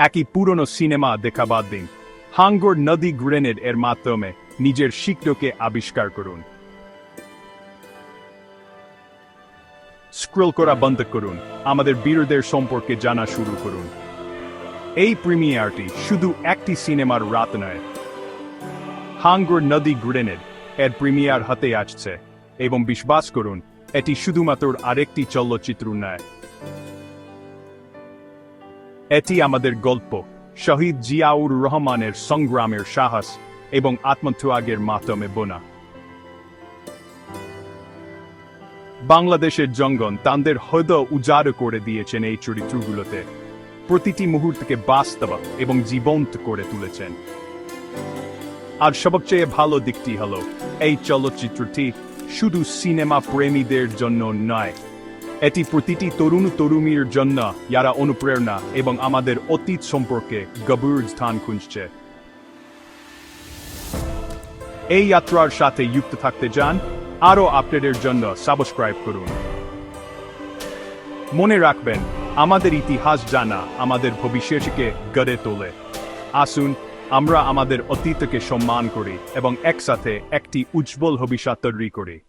একই পুরনো সিনেমা দেখা বাদ দিন হাঙ্গর নদী গ্রেনেড এর মাধ্যমে নিজের শিক্ষকে আবিষ্কার করুন স্ক্রোল করা বন্ধ করুন আমাদের বীরদের সম্পর্কে জানা শুরু করুন এই প্রিমিয়ারটি শুধু একটি সিনেমার রাত নয় হাঙ্গর নদী গ্রেনেড এর প্রিমিয়ার হাতে আসছে এবং বিশ্বাস করুন এটি শুধুমাত্র আরেকটি চলচ্চিত্র নয় এটি আমাদের গল্প, শহীদ জিয়াউর রহমানের সংগ্রামের সাহস এবং আত্মত্যাগের মাধ্যমে বোনা। বাংলাদেশের জঙ্গন তাদের হৃদয় উজাড় করে দিয়েছেন এই চরিত্রগুলোতে। প্রতিটি মুহূর্তকে বাস্তব এবং জীবন্ত করে তুলেছেন। আর সবচেয়ে ভালো দিকটি হলো, এই চলচ্চিত্রটি শুধু সিনেমা প্রেমীদের জন্য নয় এটি প্রতিটি তরুণ তরুণীর জন্য যারা অনুপ্রেরণা এবং আমাদের অতীত সম্পর্কে গভীর স্থান খুঁজছে। এই যাত্রার সাথে যুক্ত থাকতে যান আরও আপডেটের জন্য সাবস্ক্রাইব করুন। মনে রাখবেন, আমাদের ইতিহাস জানা আমাদের ভবিষ্যৎকে গড়ে তোলে। আসুন, আমরা আমাদের অতীতকে সম্মান করি এবং একসাথে একটি উজ্জ্বল ভবিষ্যৎ তৈরি করি।